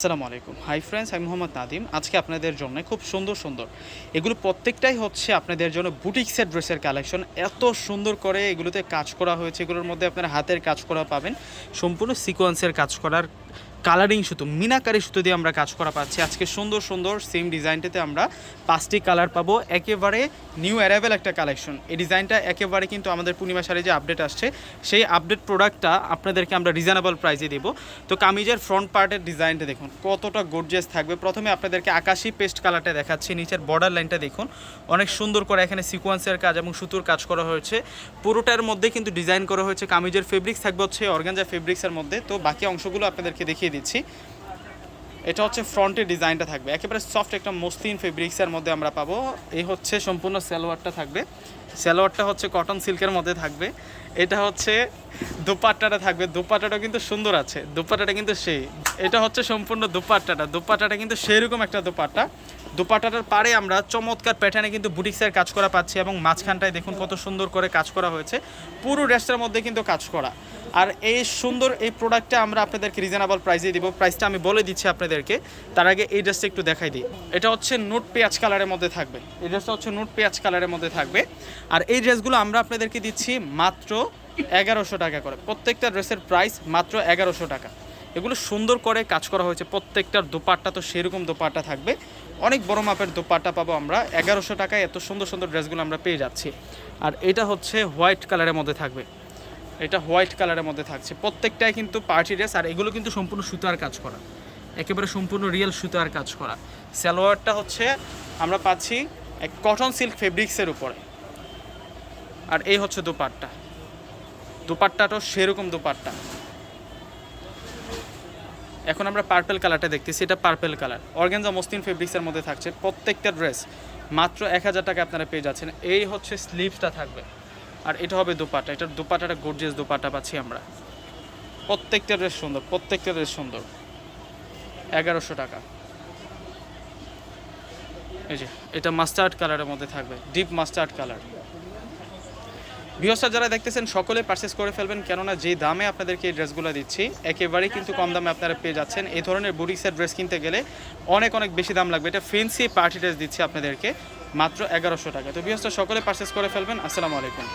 আসসালামু আলাইকুম। Hi friends আমি মোহাম্মদ নাদিম আজকে আপনাদের জন্য খুব সুন্দর সুন্দর। এগুলো প্রত্যেকটাই হচ্ছে আপনাদের জন্য বুটিক্সের ড্রেসের কালেকশন। এত সুন্দর করে এগুলোতে কাজ করা হয়েছে। এগুলোর মধ্যে আপনারা হাতের কাজ করা পাবেন। সম্পূর্ণ সিকোয়েন্সের কাজ করার কালারিং সুতো, মিনাকারি সুতো দিয়ে আমরা কাজ করা পাচ্ছি। আজকে সুন্দর সুন্দর সেম ডিজাইনটাতে আমরা পাঁচটি কালার পাবো। একেবারে নিউ অ্যারাইভেল একটা কালেকশন এই ডিজাইনটা একেবারে কিন্তু আমাদের পূর্ণিমা শাড়ি যে আপডেট আসছে, সেই আপডেট প্রোডাক্টটা আপনাদেরকে আমরা রিজনেবল প্রাইসে দেবো। তো কামিজের ফ্রন্ট পার্টের ডিজাইনটা দেখুন, কতটা গর্জিয়াস থাকবে। প্রথমে আপনাদেরকে আকাশি পেস্ট কালারটা দেখাচ্ছি, নিচের বর্ডার লাইনটা দেখুন। অনেক সুন্দর করে এখানে সিকোয়েন্সের কাজ এবং সুতোর কাজ করা হয়েছে। পুরোটার মধ্যে কিন্তু ডিজাইন করা হয়েছে। কামিজের ফেব্রিক্স থাকবে হচ্ছে অর্গানজা ফেব্রিক্সের মধ্যে। তো বাকি অংশগুলো আপনাদেরকে দেখিয়ে দিচ্ছি। এটা হচ্ছে ফ্রন্টের ডিজাইনটা থাকবে। একেবারে সফট একটা মসলিন ফেব্রিক্সের মধ্যে আমরা পাবো। এই হচ্ছে সম্পূর্ণ সালোয়ারটা থাকবে। সালোয়ারটা হচ্ছে কটন সিল্কের মধ্যে থাকবে। এটা হচ্ছে দোপাট্টাটা থাকবে। দোপাট্টাটা কিন্তু সুন্দর আছে। দোপাট্টাটা কিন্তু সেই এটা হচ্ছে সম্পূর্ণ দোপাট্টাটা। দোপাট্টাটা কিন্তু সেরকম একটা দোপাট্টা। দোপাট্টাটার পারে আমরা চমৎকার প্যাটার্নে কিন্তু বুটিক্সের কাজ করা পাচ্ছি এবং মাঝখানটায় দেখুন কত সুন্দর করে কাজ করা হয়েছে। পুরো ড্রেসটার মধ্যে কিন্তু কাজ করা। আর এই সুন্দর এই প্রোডাক্টটা আমরা আপনাদেরকে রিজনেবল প্রাইসে দিব। প্রাইসটা আমি বলে দিচ্ছি আপনাদেরকে। তার আগে এই ড্রেসটা একটু দেখাই দিই। এটা হচ্ছে নোট পেঁয়াজ কালারের মধ্যে থাকবে। এই ড্রেসটা হচ্ছে নোট পেঁয়াজ কালারের মধ্যে থাকবে। আর এই ড্রেসগুলো আমরা আপনাদেরকে দিচ্ছি মাত্র এগারোশো টাকা করে। প্রত্যেকটা ড্রেসের প্রাইস মাত্র এগারোশো টাকা। এগুলো সুন্দর করে কাজ করা হয়েছে। প্রত্যেকটার দোপাট্টা তো সেরকম দোপাট্টা থাকবে। অনেক বড় মাপের দোপাট্টা পাবো আমরা। এগারোশো টাকায় এত সুন্দর সুন্দর ড্রেসগুলো আমরা পেয়ে যাচ্ছি। আর এটা হচ্ছে হোয়াইট কালারের মধ্যে থাকবে। এটা হোয়াইট কালারের মধ্যে থাকছে। প্রত্যেকটাই কিন্তু পার্টি ড্রেস আর এগুলো কিন্তু সম্পূর্ণ সুতার কাজ করা। একেবারে সম্পূর্ণ রিয়েল সুতার কাজ করা। সালোয়ারটা হচ্ছে আমরা পাচ্ছি এক কটন সিল্ক ফেব্রিক্সের উপরে। আর এই হচ্ছে দোপাট্টা। দোপাট্টাটাও সেরকম দোপাট্টা। এখন আমরা পার্পেল কালারটা দেখতেছি, এটা পার্পেল কালার অর্গেনজা মসলিন ফেব্রিক্সের মধ্যে থাকছে প্রত্যেকটা ড্রেস মাত্র এক হাজার টাকা আপনারা পেয়ে যাচ্ছেন। এই হচ্ছে স্লিভসটা থাকবে। আর এটা হবে দোপাটা এটার দোপাটাটা গর্জিয়াস দোপাটা পাচ্ছি আমরা। প্রত্যেকটা ড্রেস সুন্দর, প্রত্যেকটা ড্রেস সুন্দর। এগারোশো টাকা। এই যে, এটা মাস্টার্ড কালারের মধ্যে থাকবে ডিপ মাস্টার্ড কালার ভিওসটা যারা দেখতেছেন, সকলে পারচেস করে ফেলবেন, কেননা যে দামে আপনাদেরকে এই ড্রেসগুলো দিচ্ছি, একেবারেই কিন্তু কম দামে আপনারা পেয়ে যাচ্ছেন। এই ধরনের বুটিক্সের ড্রেস কিনতে গেলে অনেক অনেক বেশি দাম লাগবে। এটা ফেন্সি পার্টি ড্রেস দিচ্ছি আপনাদেরকে, মাত্র এগারোশো টাকা। তো ভিওসটা সকলে পারচেস করে ফেলবেন। আসসালামু আলাইকুম।